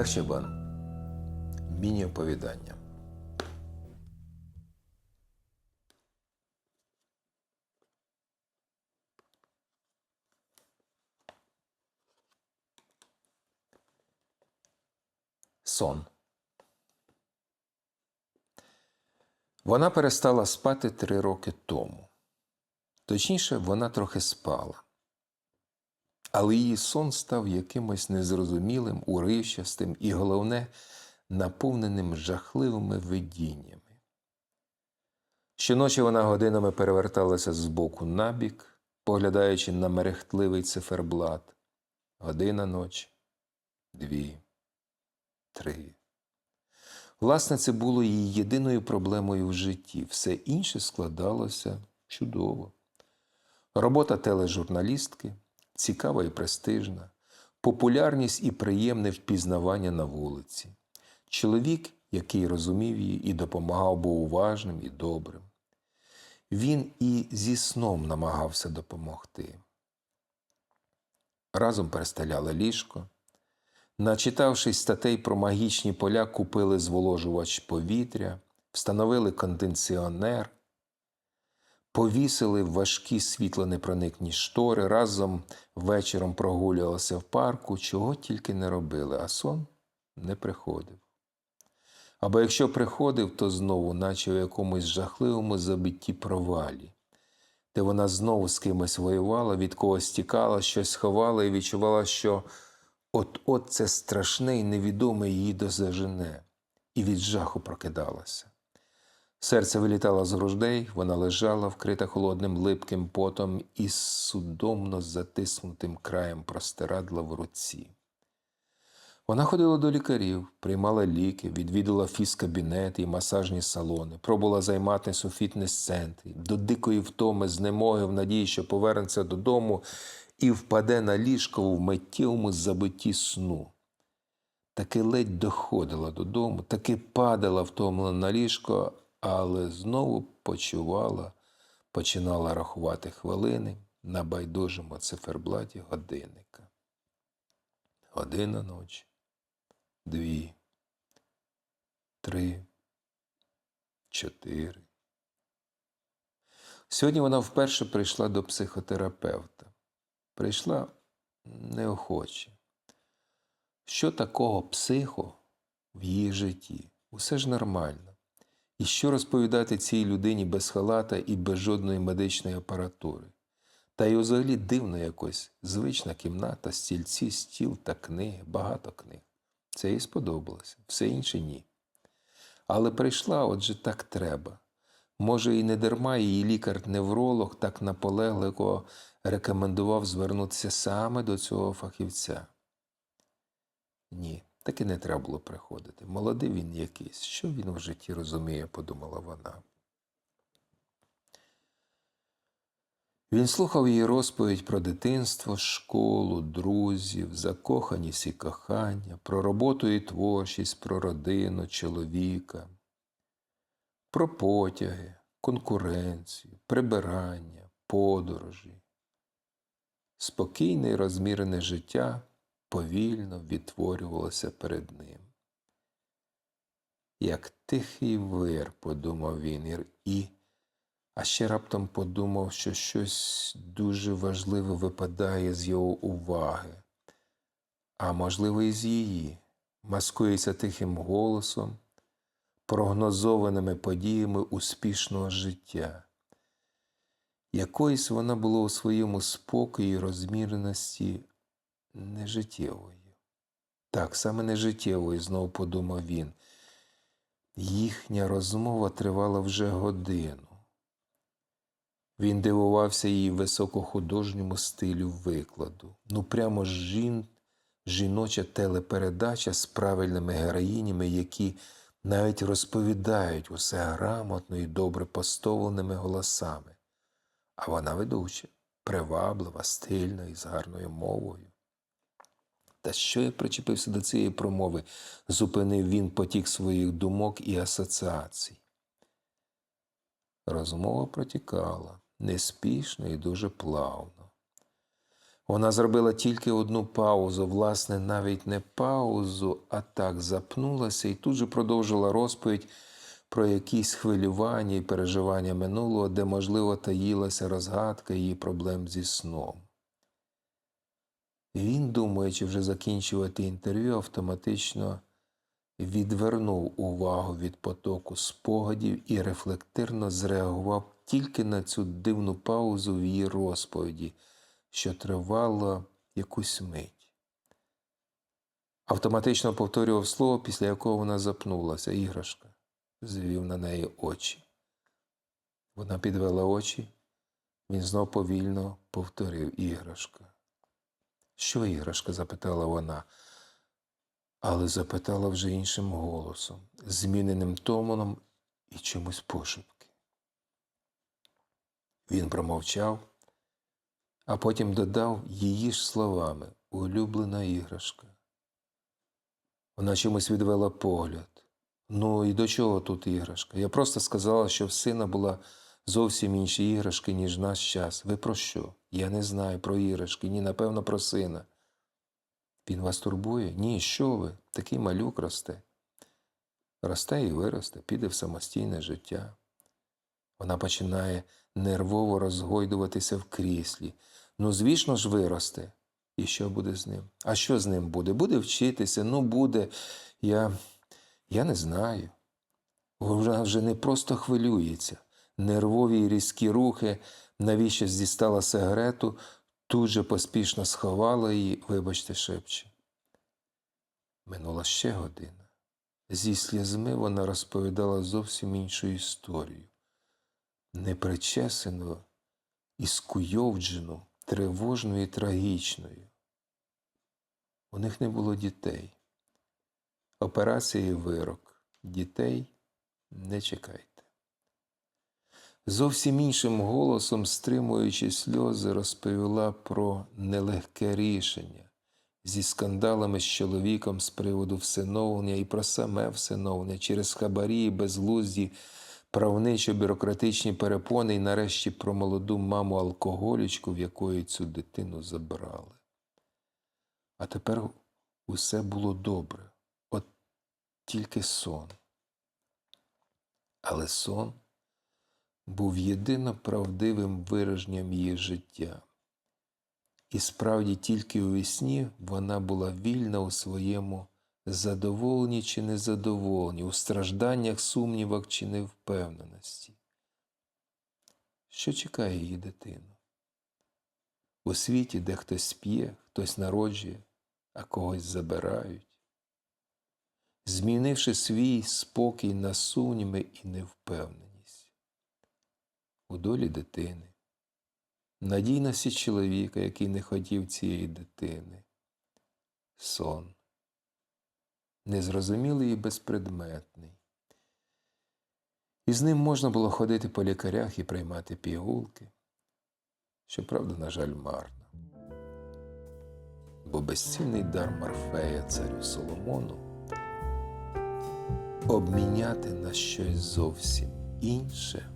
Олег Чабан. Міні-оповідання. Сон. Вона перестала спати три роки тому. Точніше, вона трохи спала. Але її сон став якимось незрозумілим, уривчастим і, головне, наповненим жахливими видіннями. Щоночі вона годинами переверталася з боку на бік, поглядаючи на мерехтливий циферблат. Година ночі, дві, три. Власне, це було її єдиною проблемою в житті. Все інше складалося чудово. Робота тележурналістки цікава і престижна, популярність і приємне впізнавання на вулиці. Чоловік, який розумів її і допомагав, був уважним і добрим. Він і зі сном намагався допомогти. Разом перестеляли ліжко. Начитавшись статей про магічні поля, купили зволожувач повітря, встановили кондиціонер, повісили важкі світлонепроникні штори, разом вечором прогулювалися в парку, чого тільки не робили, а сон не приходив. Або якщо приходив, то знову, наче у якомусь жахливому забитті провалі, де вона знову з кимось воювала, від когось тікала, щось ховала і відчувала, що от-от це страшне і невідоме її дозажене, і від жаху прокидалася. Серце вилітало з грудей, вона лежала, вкрита холодним липким потом із судомно затиснутим краєм простирадла в руці. Вона ходила до лікарів, приймала ліки, відвідала фізкабінети і масажні салони, пробувала займатися у фітнес-центрі, до дикої втоми, знемоги в надії, що повернеться додому і впаде на ліжко в миттєвому забитті сну. Таки ледь доходила додому, таки падала втомлена на ліжко, але знову почувала, починала рахувати хвилини на байдужому циферблаті годинника. Година ночі, дві, три, чотири. Сьогодні вона вперше прийшла до психотерапевта. Прийшла неохоче. Що такого психо в її житті? Усе ж нормально. І що розповідати цій людині без халата і без жодної медичної апаратури? Та й взагалі дивно якось звична кімната, стільці, стіл та книги, багато книг. Це їй сподобалося, все інше ні. Але прийшла, отже, так треба. Може, і не дарма її лікар-невролог так наполегливо рекомендував звернутися саме до цього фахівця. Ні, таки не треба було приходити. Молодий він якийсь. Що він в житті розуміє, подумала вона. Він слухав її розповідь про дитинство, школу, друзів, закоханість і кохання, про роботу і творчість, про родину, чоловіка, про потяги, конкуренцію, прибирання, подорожі. Спокійне і розмірене життя повільно відтворювалося перед ним. Як тихий вир, подумав він, і, а ще раптом подумав, що щось дуже важливе випадає з його уваги, а можливо, і з її, маскується тихим голосом, прогнозованими подіями успішного життя. Якоїсь вона була у своєму спокої і розміреності нежиттєвою. Так, саме нежиттєвою, знову подумав він. Їхня розмова тривала вже годину. Він дивувався її високохудожньому стилю викладу. Ну, прямо жін, жіноча телепередача з правильними героїнями, які навіть розповідають усе грамотно і добре поставленими голосами. А вона ведуча, приваблива, стильна і з гарною мовою. Та що я причепився до цієї промови, зупинив він потік своїх думок і асоціацій. Розмова протікала неспішно і дуже плавно. Вона зробила тільки одну паузу, власне, навіть не паузу, а так запнулася і тут же продовжила розповідь про якісь хвилювання і переживання минулого, де, можливо, таїлася розгадка її проблем зі сном. Він, думаючи вже закінчувати інтерв'ю, автоматично відвернув увагу від потоку спогадів і рефлективно зреагував тільки на цю дивну паузу в її розповіді, що тривала якусь мить. Автоматично повторював слово, після якого вона запнулася, іграшка, звів на неї очі. Вона підвела очі, він знов повільно повторив іграшка. Що іграшка? запитала вона, але запитала вже іншим голосом, зміненим томоном і чомусь пошепки. Він промовчав, а потім додав її ж словами улюблена іграшка. Вона чомусь відвела погляд. Ну і до чого тут іграшка? Я просто сказала, що в сина була зовсім інші іграшки, ніж наш час. Ви про що? Я не знаю про іграшки, ні, напевно, про сина. Він вас турбує? Ні, що ви? Такий малюк росте. Росте і виросте, піде в самостійне життя. Вона починає нервово розгойдуватися в кріслі. Ну, звісно ж, виросте. І що буде з ним? А що з ним буде? Буде вчитися, ну буде. Я, я не знаю. Вона вже не просто хвилюється. Нервові і різкі рухи, навіщо дістала сигарету, тут же поспішно сховала її, вибачте, шепче. Минула ще година. Зі слізьми вона розповідала зовсім іншу історію, непричесену і скуйовджену, тривожною і трагічною. У них не було дітей. Операція і вирок. Дітей не чекайте. Зовсім іншим голосом, стримуючи сльози, розповіла про нелегке рішення зі скандалами з чоловіком з приводу всиновлення і про саме всиновлення через хабарі безглузді, правничо-бюрократичні перепони і нарешті про молоду маму алкоголічку, в якої цю дитину забрали. А тепер усе було добре, от тільки сон. Але сон був єдино правдивим вираженням її життя. І справді тільки у вісні вона була вільна у своєму задоволенні чи незадоволенні, у стражданнях, сумнівах чи невпевненості. Що чекає її дитину? У світі, де хтось п'є, хтось народжує, а когось забирають, змінивши свій спокій на сумніви і невпевненість. У долі дитини надійності чоловіка, який не хотів цієї дитини, сон, незрозумілий і безпредметний. І з ним можна було ходити по лікарях і приймати пігулки, щоправда, на жаль, марно. Бо безцінний дар Морфея царю Соломону обміняти на щось зовсім інше